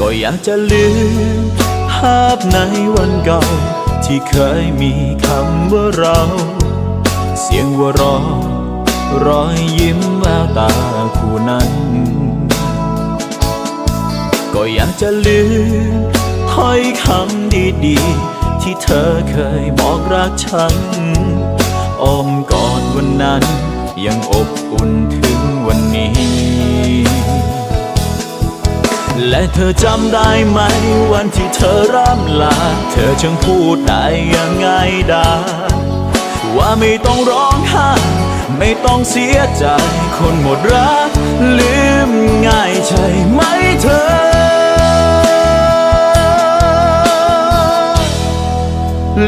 ก็อยากจะลืมภาพในวันเก่า ที่เคยมีคำว่าเรา เสียงว่าเรอรอยยิ้มแววตาคู่นั้น ก็อยากจะลืมถ้อยคำดีๆ ที่เธอเคยบอกรักฉันอ้อมกอดวันนั้นยังอบอุ่นถึงวันนี้ และเธอจำได้ไหม วันที่เธอร่ำลา เธอจึงพูดได้ยังไงดาว่าไม่ต้องร้องไห้ไม่ต้องเสียใจ คนหมดรัก ลืมง่ายใช่ไหมเธอ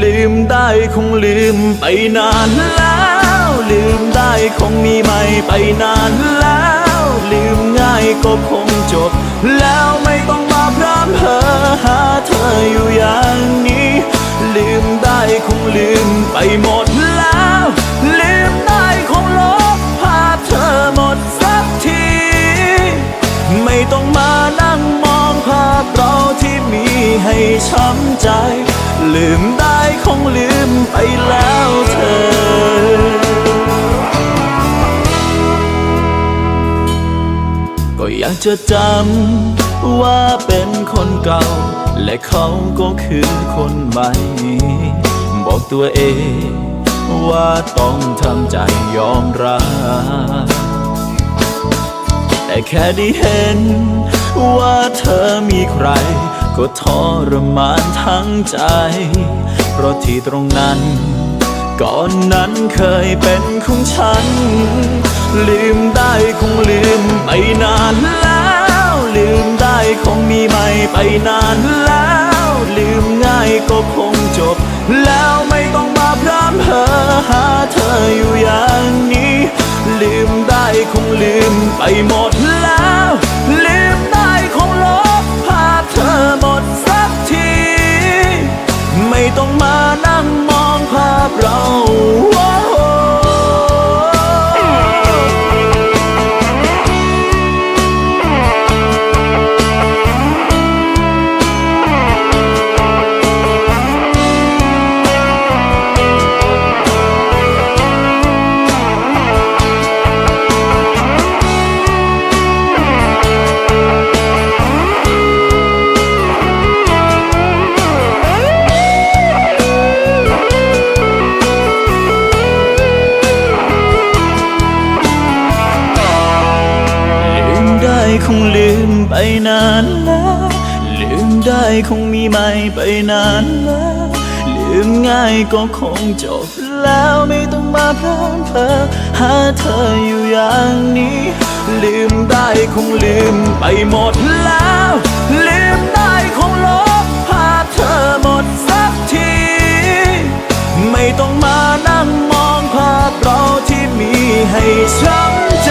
ลืมได้คงลืมไปนานแล้ว ลืมได้คงมีไม่ไปนานแล้ว ลืมง่ายก็คงจบแล้ว ไปหมดแล้วลืมได้คงลบภาพเธอหมดสักที ไม่ต้องมานั่งมองภาพเราที่มีให้ช้ำใจ ลืมได้คงลืมไปแล้วเธอก็อยากจะจำว่าเป็นคนเก่า และเขาก็คือคนใหม่ บอกตัวเอง ว่าต้องทำใจยอมรับ แต่แค่ได้เห็น ว่าเธอมีใคร ก็ทรมานทั้งใจ เพราะที่ตรงนั้น ก่อนนั้นเคยเป็นของฉัน ลืมได้คงลืมไปนานแล้ว ลืมได้คงมีไม่ไปนานแล้ว ลืมง่ายก็คง จบ แล้วไม่ต้องมาพร่ำเพ้อหาเธออยู่อย่างนี้ ลืมได้คงลืมไปหมด นานแล้วลืมได้คงมีไม่ไปนานแล้วลืมง่ายก็คงจบแล้วไม่ต้องมาพร่ำเพอหาเธออยู่อย่างนี้ ลืมได้คงลืมไปหมดแล้ว ลืมได้คงลบภาพเธอหมดสักที ไม่ต้องมานั่งมองภาพเราที่มีให้ช้ำใจ